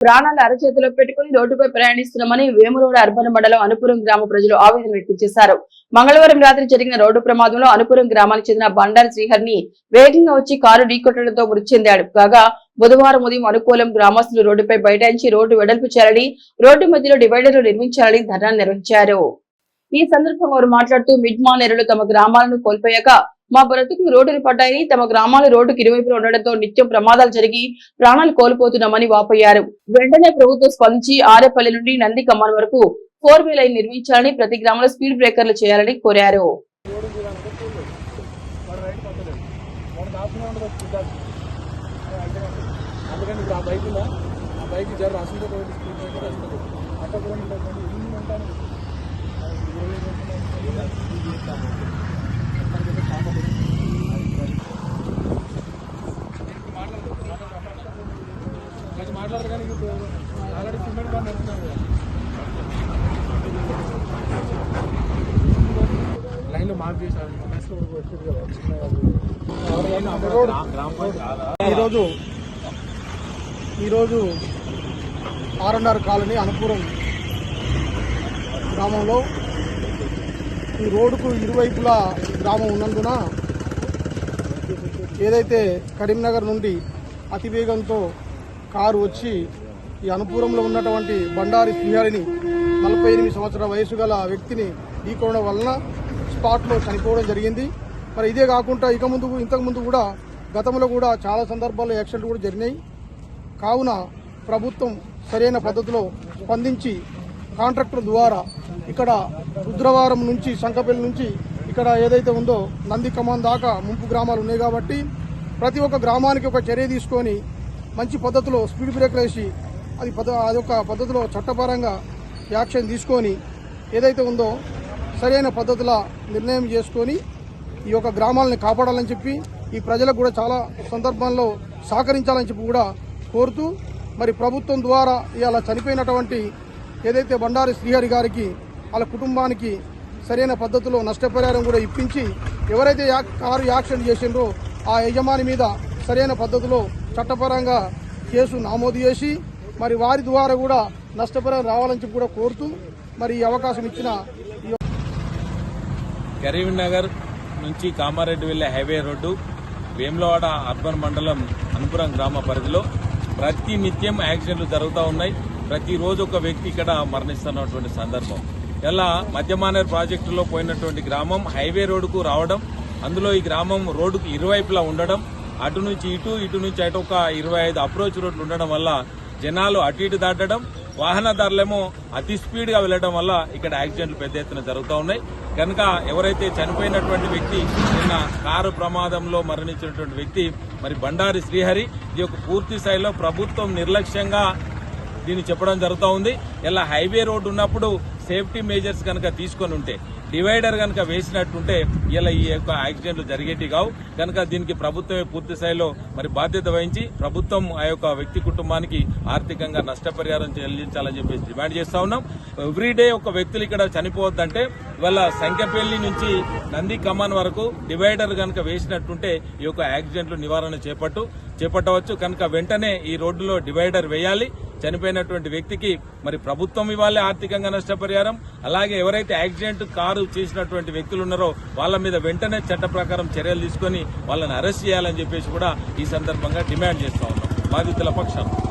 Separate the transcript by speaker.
Speaker 1: ప్రాణాలు అరచేతిలో పెట్టుకుని రోడ్డుపై ప్రయాణిస్తున్నామని వేమురోడ్ అర్బన్ మండలం అనుపురం గ్రామ ప్రజలు ఆవేదన వ్యక్తం చేశారు. మంగళవారం రాత్రి జరిగిన రోడ్డు ప్రమాదంలో అనుపురం గ్రామానికి చెందిన బండారు శ్రీహరిని వేగంగా వచ్చి కారు ఢీకొట్టడంతో మృతి చెందాడు. కాగా బుధవారం ఉదయం అనుకూలం గ్రామస్తులు రోడ్డుపై బైఠాయించి రోడ్డు వెడల్పు చేయాలని రోడ్డు మధ్యలో డివైడర్లు నిర్మించాలని ధర్నా నిర్వహించారు. ఈ సందర్భంగా వారు మాట్లాడుతూ మిడ్ మానేరులు తమ గ్రామాలను కోల్పోయాక మా బ్రతుకు రోడ్డును పడ్డాయని తమ గ్రామాలు రోడ్డుకు ఇరువైపులు ఉండడంతో నిత్యం ప్రమాదాలు జరిగి ప్రాణాలు కోల్పోతున్నామని వాపోయారు. వెంటనే ప్రభుత్వం స్పందించి ఆరేపల్లి నుండి నంది కమ్మాన్ వరకు ఫోర్ వే లైన్ నిర్మించాలని ప్రతి గ్రామంలో స్పీడ్ బ్రేకర్లు చేయాలని కోరారు.
Speaker 2: అందుకని ఇప్పుడు ఆ బైక్ ఆ బైక్ జర రాసుకుంటే స్పీడ్ బ్రేకర్ వస్తుంది అట్ట కూడా లైన్లో మార్క్ చేశారు. ఈరోజు ఈరోజు ఆర్ఎన్ఆర్ కాలనీ అనుపురం గ్రామంలో ఈ రోడ్డుకు ఇరువైపులా గ్రామం ఉన్నందున ఏదైతే కరీంనగర్ నుండి అతివేగంతో కారు వచ్చి ఈ అనుపూరంలో ఉన్నటువంటి బండారి శ్రీహరిని నలభై ఎనిమిది సంవత్సరాల వయసు గల వ్యక్తిని ఢీకోవడం వలన స్పాట్లో చనిపోవడం జరిగింది. మరి ఇదే కాకుండా ఇక ముందు ఇంతకు ముందు కూడా గతంలో కూడా చాలా సందర్భాల్లో యాక్సిడెంట్లు కూడా జరిగినాయి. కావున ప్రభుత్వం సరైన పద్ధతిలో స్పందించి కాంట్రాక్టర్ ద్వారా ఇక్కడ రుద్రవారం నుంచి శంకపల్లి నుంచి ఇక్కడ ఏదైతే ఉందో నంది కమాన్ దాకా ముంపు గ్రామాలు ఉన్నాయి కాబట్టి ప్రతి ఒక్క గ్రామానికి ఒక చర్య తీసుకొని మంచి పద్ధతిలో స్పీడ్ బ్రేక్ వేసి అది పద అదొక పద్ధతిలో చట్టపరంగా యాక్షన్ తీసుకొని ఏదైతే ఉందో సరైన పద్ధతిలో నిర్ణయం చేసుకొని ఈ యొక్క గ్రామాలని కాపాడాలని చెప్పి ఈ ప్రజలకు కూడా చాలా సందర్భాల్లో సహకరించాలని చెప్పి కూడా కోరుతూ మరి ప్రభుత్వం ద్వారా ఇలా చనిపోయినటువంటి ఏదైతే బండారి శ్రీహరి గారికి వాళ్ళ కుటుంబానికి సరైన పద్ధతిలో నష్టపరిహారం కూడా ఇప్పించి ఎవరైతే కారు యాక్సిడెంట్ చేసిండ్రో ఆ యజమాని మీద సరైన పద్ధతిలో చట్టపరంగా కేసు నమోదు చేసి మరి వారి ద్వారా కూడా నష్టపరం రావాలని చెప్పి కూడా కోరుతూ మరి ఈ అవకాశం ఇచ్చిన
Speaker 3: కరీంనగర్ నుంచి కామారెడ్డి వెళ్ళే హైవే రోడ్డు వేములవాడ అర్బన్ మండలం అనుపురం గ్రామ పరిధిలో ప్రతి నిత్యం యాక్సిడెంట్లు జరుగుతూ ఉన్నాయి. ప్రతిరోజు ఒక వ్యక్తి ఇక్కడ మరణిస్తున్నటువంటి సందర్భం. ఇలా మధ్యమానేర్ ప్రాజెక్టులో పోయినటువంటి గ్రామం హైవే రోడ్డుకు రావడం అందులో ఈ గ్రామం రోడ్డుకు ఇరువైపులా ఉండడం అటు నుంచి ఇటు ఇటు నుంచి అటు ఒక ఇరవై ఐదు అప్రోచ్ రోడ్లు ఉండడం వల్ల జనాలు అటు ఇటు దాటడం వాహనదారులేమో అతి స్పీడ్గా వెళ్ళడం వల్ల ఇక్కడ యాక్సిడెంట్లు పెద్ద ఎత్తున జరుగుతూ ఉన్నాయి. కనుక ఎవరైతే చనిపోయినటువంటి వ్యక్తి నిన్న కారు ప్రమాదంలో మరణించినటువంటి వ్యక్తి మరి బండారి శ్రీహరి ఇది ఒక పూర్తి స్థాయిలో ప్రభుత్వం నిర్లక్ష్యంగా దీన్ని చెప్పడం జరుగుతూ ఉంది. ఇలా హైవే రోడ్డు ఉన్నప్పుడు సేఫ్టీ మేజర్స్ కనుక తీసుకొని ఉంటే డివైడర్ కనుక వేసినట్టుంటే ఇలా ఈ యొక్క యాక్సిడెంట్లు జరిగేటి కావు. కనుక దీనికి ప్రభుత్వమే పూర్తి స్థాయిలో మరి బాధ్యత వహించి ప్రభుత్వం ఆ యొక్క వ్యక్తి కుటుంబానికి ఆర్థికంగా నష్టపరిహారం చెల్లించాలని చెప్పేసి డిమాండ్ చేస్తా ఉన్నాం. ఎవ్రీడే ఒక వ్యక్తులు ఇక్కడ చనిపోవద్దంటే ఇవాళ సంఖ్యపల్లి నుంచి నంది కమాన్ వరకు డివైడర్ కనుక వేసినట్టుంటే ఈ యొక్క యాక్సిడెంట్లు నివారణ చేపట్టు చేపట్టవచ్చు. కనుక వెంటనే ఈ రోడ్డులో డివైడర్ వేయాలి. చనిపోయినటువంటి వ్యక్తికి మరి ప్రభుత్వం ఇవ్వాలి ఆర్థికంగా నష్టపరిహారం. అలాగే ఎవరైతే యాక్సిడెంట్ కారు చేసినటువంటి వ్యక్తులు ఉన్నారో వాళ్ళ మీద వెంటనే చట్ట ప్రకారం చర్యలు తీసుకొని వాళ్ళని అరెస్ట్ చేయాలని చెప్పేసి కూడా ఈ సందర్భంగా డిమాండ్ చేస్తా ఉన్నాం. బాధితుల పక్షాన.